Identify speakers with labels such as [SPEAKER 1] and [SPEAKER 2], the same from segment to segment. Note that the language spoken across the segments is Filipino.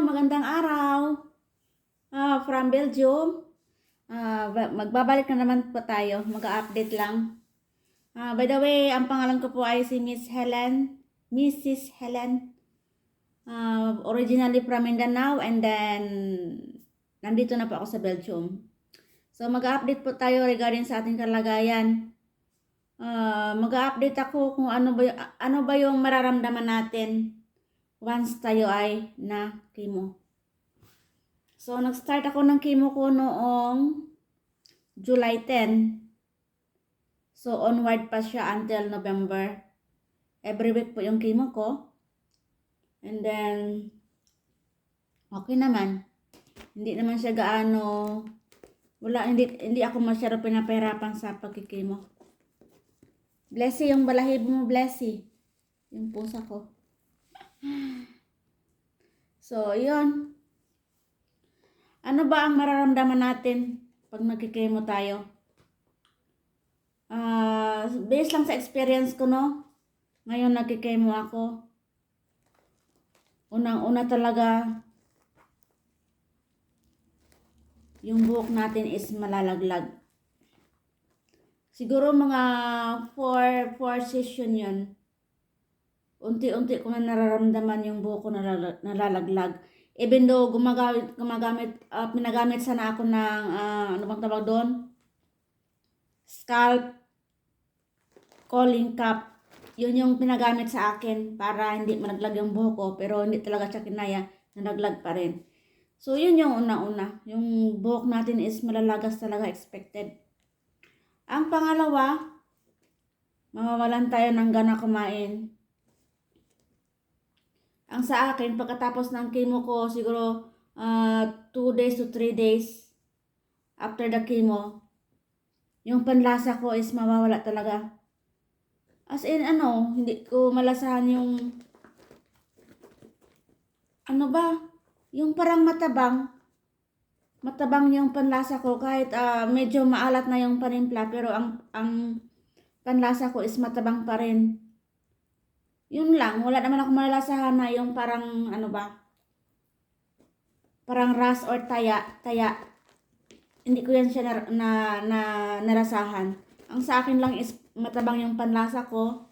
[SPEAKER 1] magandang araw. Ah, from Belgium. Ba- magbabalik na naman po tayo. Mag-update lang. Ah, by the way, ang pangalan ko po ay si Miss Helen. Mrs. Helen. Ah, originally from Mindanao and then nandito na po ako sa Belgium. So mag-update po tayo regarding sa ating kalagayan. Ah, mag-update ako kung ano ba ano ba yung mararamdaman natin once tayo ay na chemo. So, nag-start ako ng chemo ko noong July 10. So, onward pa siya until November. Every week po yung chemo ko. And then, okay naman. Hindi naman siya gaano, wala, hindi, hindi ako masyado pinapahirapan sa pagkikimo. Blessy, yung balahibo mo, Blessy. Yung pusa ko. So, yun. Ano ba ang mararamdaman natin pag nagkikemo tayo? Ah, based lang sa experience ko, no? Ngayon nagkikemo ako. Unang-una talaga, yung buhok natin is malalaglag. Siguro mga 4 4 session yun unti-unti ko na nararamdaman yung buhok ko nalala- nalalaglag. Even though gumagamit, gumagamit, ah, pinagamit sana ako ng, ah, ano bang tawag doon? Scalp calling cup. Yun yung pinagamit sa akin para hindi malaglag yung buhok ko. Pero hindi talaga siya kinaya, nalaglag pa rin. So, yun yung una-una. Yung buhok natin is malalagas talaga expected. Ang pangalawa, mawawalan tayo ng gana kumain. Ang sa akin, pagkatapos ng chemo ko, siguro 2 days to 3 days after the chemo, yung panlasa ko is mawawala talaga. As in, ano, hindi ko malasahan yung, ano ba, yung parang matabang, matabang yung panlasa ko kahit ah, medyo maalat na yung panimpla, pero ang, ang panlasa ko is matabang pa rin yun lang, wala naman ako malalasahan na yung parang, ano ba, parang ras or taya, taya. Hindi ko yan siya na, na, na narasahan. Ang sa akin lang is matabang yung panlasa ko.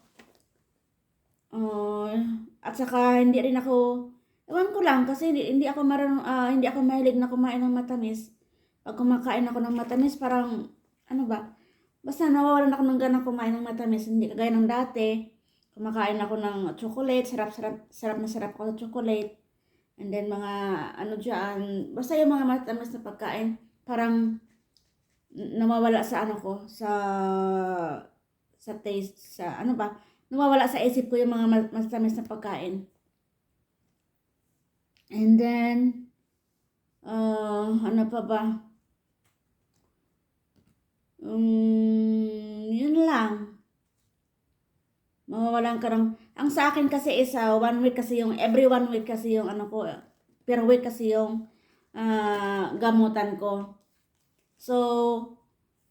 [SPEAKER 1] Uh, at saka hindi rin ako, ewan ko lang kasi hindi, hindi ako marunong, ah, hindi ako mahilig na kumain ng matamis. Pag kumakain ako ng matamis, parang, ano ba, basta nawawalan ako ng ganang kumain ng matamis. Hindi kagaya ng dati kumakain ako ng chocolate, sarap-sarap, sarap na sarap ako sa chocolate. And then mga ano diyan, basta yung mga matamis na pagkain, parang n- nawawala sa ano ko, sa sa taste, sa ano ba, nawawala sa isip ko yung mga ma- matamis na pagkain. And then, uh, ano pa ba? Um, yun lang mawawalan ka ng, ang sa akin kasi is uh, one week kasi yung, every one week kasi yung ano ko, per week kasi yung ah, gamutan ko. So,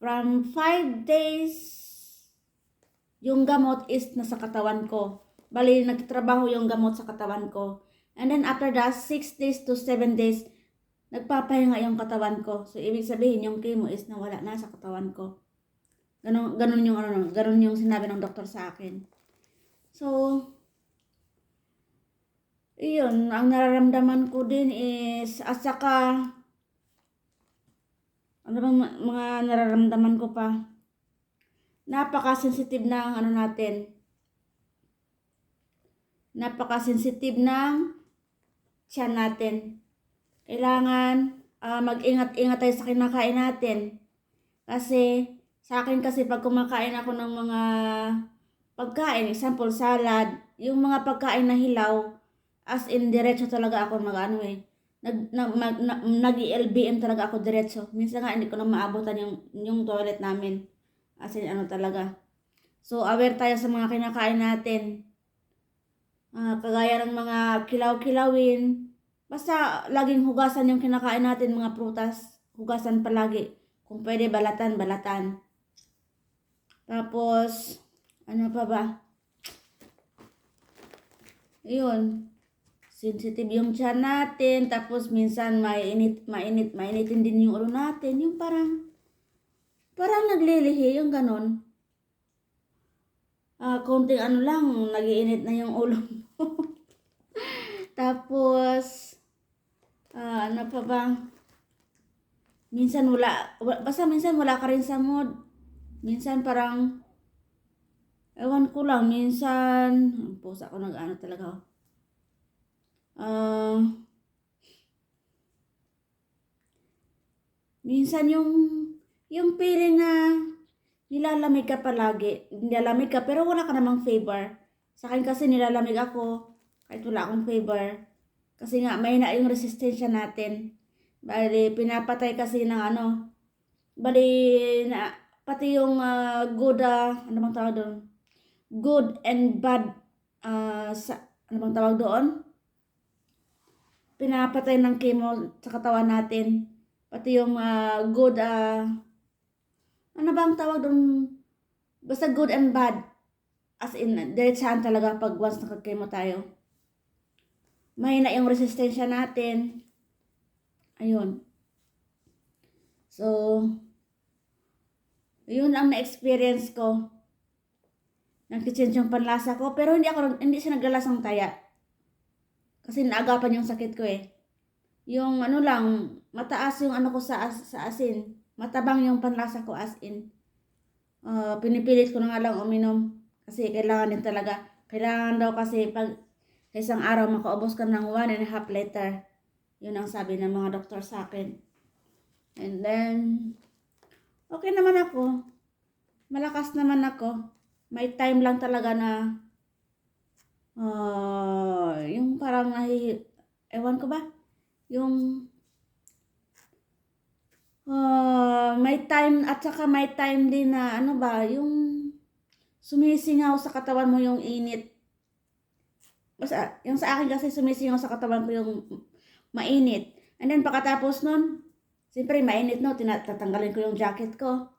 [SPEAKER 1] from five days, yung gamot is nasa katawan ko. Bali, nagtatrabaho yung gamot sa katawan ko. And then after that, six days to seven days, nagpapahinga yung katawan ko. So, ibig sabihin, yung chemo is nawala na sa katawan ko. Ganon, ganon yung ano, ganon yung sinabi ng doktor sa akin. So, iyon, ang nararamdaman ko din is, at saka, ano bang mga nararamdaman ko pa? Napaka-sensitive ng ano natin. Napaka-sensitive ng tiyan natin. Kailangan ah, mag-ingat-ingat tayo sa kinakain natin. Kasi, sa akin kasi pag kumakain ako ng mga pagkain, example salad, yung mga pagkain na hilaw, as in diretso talaga ako mag-ano eh. Nag, nag, mag, na, nag-LBM talaga ako diretso. Minsan nga hindi ko na maabutan yung, yung toilet namin. As in ano talaga. So aware tayo sa mga kinakain natin. Ah, kagaya ng mga kilaw-kilawin. Basta laging hugasan yung kinakain natin, mga prutas. Hugasan palagi. Kung pwede, balatan, balatan. Tapos, ano pa ba? Yun. sensitive yung tiyan natin, tapos minsan mainit, mainit, mainitin din yung ulo natin. Yung parang, parang naglilihi, yung ganon. Ah, konting ano lang, nagiinit na yung ulo mo. tapos, ah, ano pa ba? Minsan wala, wa- basta minsan wala ka rin sa mood. Minsan parang, ewan ko lang, minsan, ang pusa ko nag-ano talaga. Ah, minsan yung, yung feeling na nilalamig ka palagi. Nilalamig ka, pero wala ka namang favor. Sa akin kasi nilalamig ako, kahit wala akong favor. Kasi nga, may na yung resistensya natin. Bali, pinapatay kasi ng ano, bali, na, pati yung good, ah, ano bang tawag doon? Good and bad, ah, sa, ano bang tawag doon? Pinapatay ng chemo sa katawan natin. Pati yung ah, good, ah, ano bang tawag doon? Basta good and bad. As in, diretsahan talaga pag once nakakemo tayo. Mahina yung resistensya natin. Ayun. So, yun ang na-experience ko. Nag-change yung panlasa ko. Pero hindi ako, hindi siya naglalasang taya. Kasi naagapan yung sakit ko eh. Yung ano lang, mataas yung ano ko sa, as- sa asin. Matabang yung panlasa ko as in. Ah, pinipilit ko na nga lang uminom. Kasi kailangan din talaga. Kailangan daw kasi pag sa isang araw makaubos ka ng one and a half liter. Yun ang sabi ng mga doktor sa akin. And then, okay naman ako. Malakas naman ako. May time lang talaga na, ah, yung parang nahi, ewan ko ba? Yung, ah, may time, at saka may time din na, ano ba, yung sumisingaw sa katawan mo yung init. Basta, yung sa akin kasi sumisingaw sa katawan ko yung mainit. And then pagkatapos nun, siyempre mainit no, tinatanggalin ko yung jacket ko.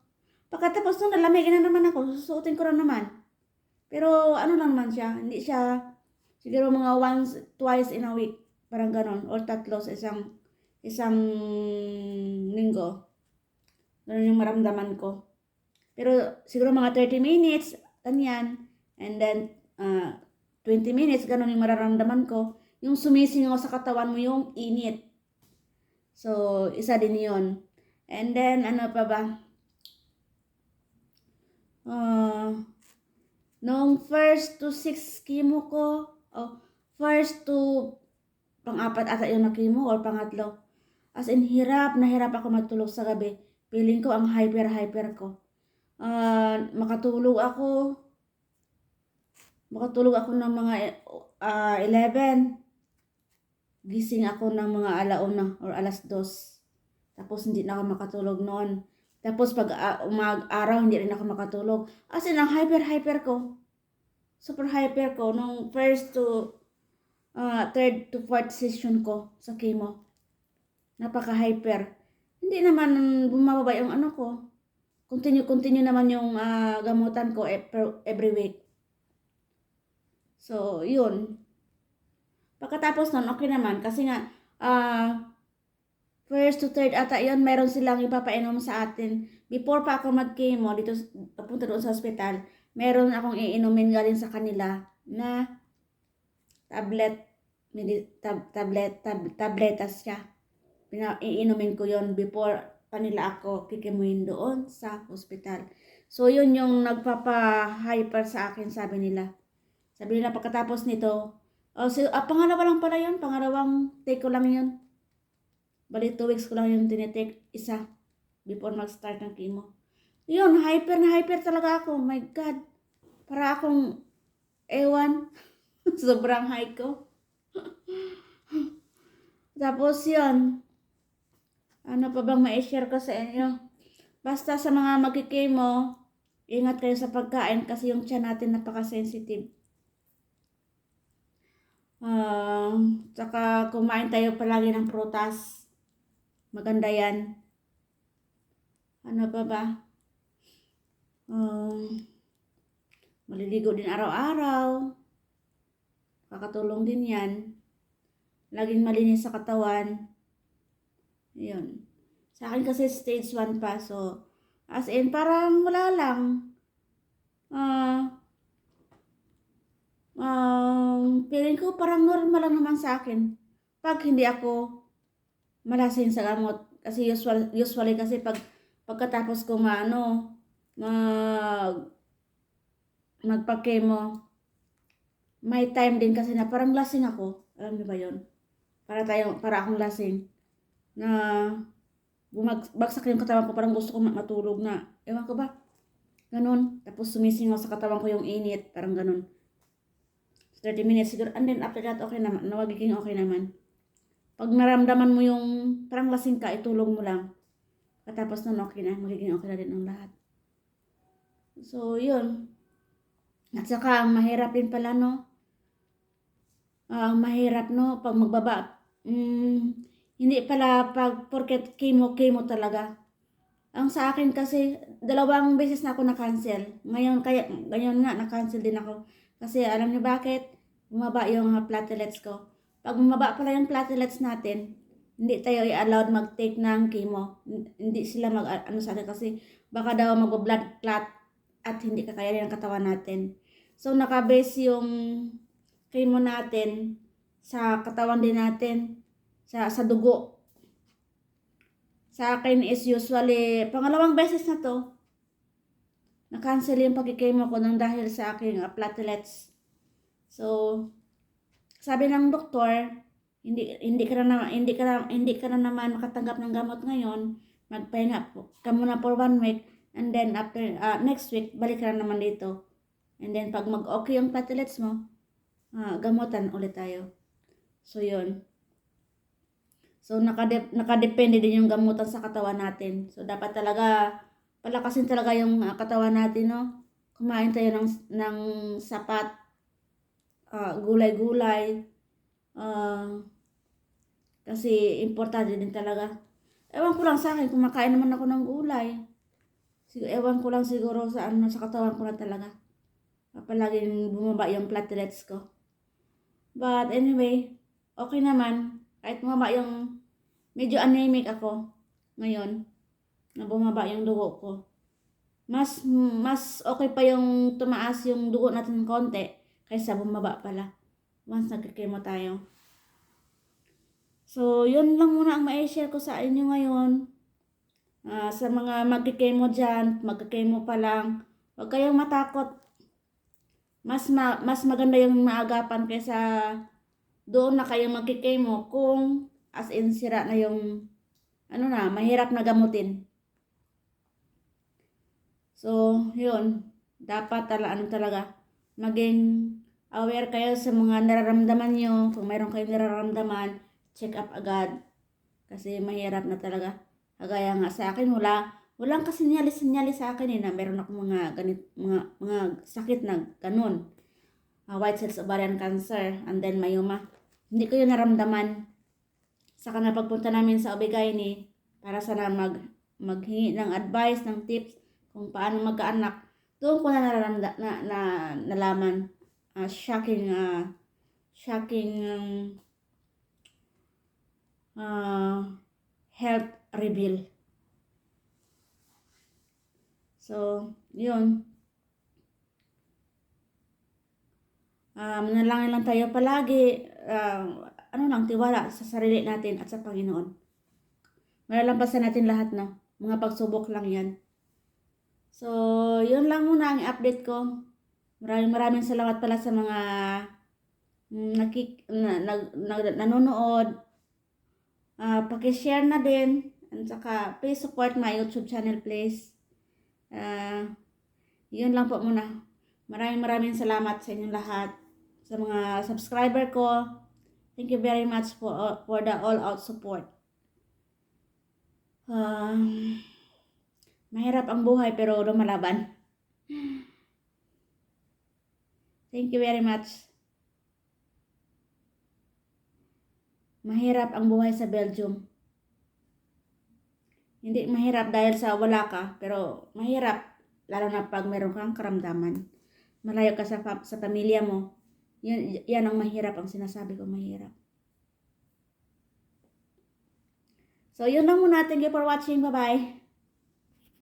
[SPEAKER 1] Pagkatapos nun, nalamigin na naman ako, susuotin ko na naman. Pero ano lang naman siya, hindi siya, siguro mga once, twice in a week, parang ganon, or tatlo sa isang, isang linggo. Ganun yung maramdaman ko. Pero siguro mga 30 minutes, ganyan, and then ah, 20 minutes, ganun yung mararamdaman ko yung sumisingaw sa katawan mo yung init. So, isa din yun. And then, ano pa ba? Uh, nung first to six chemo ko, oh, first to pang-apat ata yung na chemo or pangatlo. As in, hirap na hirap ako matulog sa gabi. Feeling ko ang hyper-hyper ko. Ah, makatulog ako. Makatulog ako ng mga ah, 11 gising ako ng mga alauna or alas dos. Tapos hindi na ako makatulog noon. Tapos pag uh, umag-araw, hindi rin ako makatulog. As in, ang hyper-hyper ko. Super hyper ko nung first to uh, third to fourth session ko sa chemo. Napaka-hyper. Hindi naman bumababa yung ano ko. Continue-continue naman yung ah, gamutan ko every week. So, yun. Pagkatapos nun, okay naman. Kasi nga, ah, first to third ata yun, meron silang ipapainom sa atin. Before pa ako mag-chemo, dito, papunta doon sa hospital, meron akong iinumin galing sa kanila na tablet, tab, tablet, tab, tabletas siya. Pina, iinumin ko yon before pa nila ako kikimuin doon sa hospital. So, yun yung nagpapa-hyper sa akin, sabi nila. Sabi nila, pagkatapos nito, Oh, so, ah, pangalawa lang pala yun. Pangalawang take ko lang yun. Bali, two weeks ko lang yung tinitake. Isa. Before mag-start ng chemo. Yun, hyper na hyper talaga ako. My God. Para akong ewan. Sobrang high ko. Tapos yun. Ano pa bang ma-share ko sa inyo? Basta sa mga magkikemo, ingat kayo sa pagkain kasi yung tiyan natin napaka-sensitive. Ah, tsaka kumain tayo palagi ng prutas. Maganda yan. Ano pa ba? Um, maliligo din araw-araw. Kakatulong din yan. laging malinis sa katawan. Yun. Sa akin kasi stage 1 pa, so, as in, parang wala lang. Ah, um, feeling ko parang normal lang naman sa akin. Pag hindi ako malasing sa gamot. Kasi usual, usually kasi pag pagkatapos ko maano, mag magpa-chemo, may time din kasi na parang lasing ako. Alam niyo ba yon? Para tayo, para akong lasing. Na bumagsak yung katawan ko, parang gusto ko ma- matulog na. Ewan ko ba? Ganon. Tapos sumisingaw sa katawan ko yung init. Parang ganon. 30 minutes siguro. And then after that, okay naman. Nawagiging okay naman. Pag naramdaman mo yung parang lasing ka, itulog mo lang. Katapos nun, okay na. Magiging okay na din ang lahat. So, yun. At saka, ang mahirap din pala, no? Ang mahirap, no? Pag magbaba. Mm, hindi pala pag porket chemo, chemo talaga. Ang sa akin kasi, dalawang beses na ako na-cancel. Ngayon, kaya, ngayon nga, na-cancel din ako. Kasi alam niyo bakit? Bumaba yung platelets ko. Pag bumaba pala yung platelets natin, hindi tayo i-allowed mag-take ng chemo. Hindi sila mag, ano sa akin kasi baka daw mag-blood clot at hindi kakayanin ang katawan natin. So, nakabase yung chemo natin sa katawan din natin, sa, sa dugo. Sa akin is usually, pangalawang beses na to, na-cancel yung pagkikemo ko nang dahil sa aking uh, platelets. So, sabi ng doktor, hindi hindi ka na hindi ka na, hindi ka na naman makatanggap ng gamot ngayon. Magpahinga po ka muna for one week and then after uh, next week balik ka na naman dito. And then pag mag-okay yung platelets mo, ah, gamutan ulit tayo. So, yun. So, nakade nakadepende din yung gamutan sa katawan natin. So, dapat talaga palakasin talaga yung ah, katawan natin, no? Kumain tayo ng, ng sapat, ah, gulay-gulay, ah, kasi importante din talaga. Ewan ko lang sa akin, kumakain naman ako ng gulay. Siguro, ewan ko lang siguro sa ano, sa katawan ko na talaga. Palaging bumaba yung platelets ko. But anyway, okay naman. Kahit bumaba yung, medyo anemic ako ngayon na bumaba yung dugo ko. Mas mas okay pa yung tumaas yung dugo natin konti kaysa bumaba pala. Once nagkikemo tayo. So, yun lang muna ang ma-share ko sa inyo ngayon. Ah, sa mga magkikemo dyan, magkikemo pa lang, huwag kayong matakot. Mas, ma- mas maganda yung maagapan kaysa doon na kayo magkikemo kung as in sira na yung ano na, mahirap na gamutin. So, yun. Dapat tala, ano talaga, maging aware kayo sa mga nararamdaman nyo. Kung mayroon kayong nararamdaman, check up agad. Kasi mahirap na talaga. Kagaya nga sa akin, wala, walang kasinyalis-sinyalis sa akin eh, na meron akong mga, ganit, mga, mga sakit na ganun. Uh, white cells ovarian cancer, and then myoma. Hindi ko yun naramdaman. Saka na pagpunta namin sa Obigayni, para sana mag, maghingi ng advice, ng tips, kung paano magkaanak. Doon ko na nararamda, na, na, nalaman. Ah, shocking, ah, shocking, um, uh, health reveal. So, yun. Um, manalangin lang tayo palagi. Uh, ano lang, tiwala sa sarili natin at sa Panginoon. Malalampasan natin lahat, no? Mga pagsubok lang yan. So, yun lang muna ang update ko. Maraming maraming salamat pala sa mga mm, nakik, na, na, na, nanonood. Uh, pakishare na din. At saka, please support my YouTube channel, please. Uh, yun lang po muna. Maraming maraming salamat sa inyong lahat. Sa mga subscriber ko. Thank you very much for, for the all-out support. Um, mahirap ang buhay pero lumalaban. Thank you very much. Mahirap ang buhay sa Belgium. Hindi mahirap dahil sa wala ka, pero mahirap lalo na pag meron kang karamdaman. Malayo ka sa, sa pamilya mo. Yan, yan ang mahirap, ang sinasabi ko mahirap. So, yun lang muna. Thank you for watching. Bye-bye.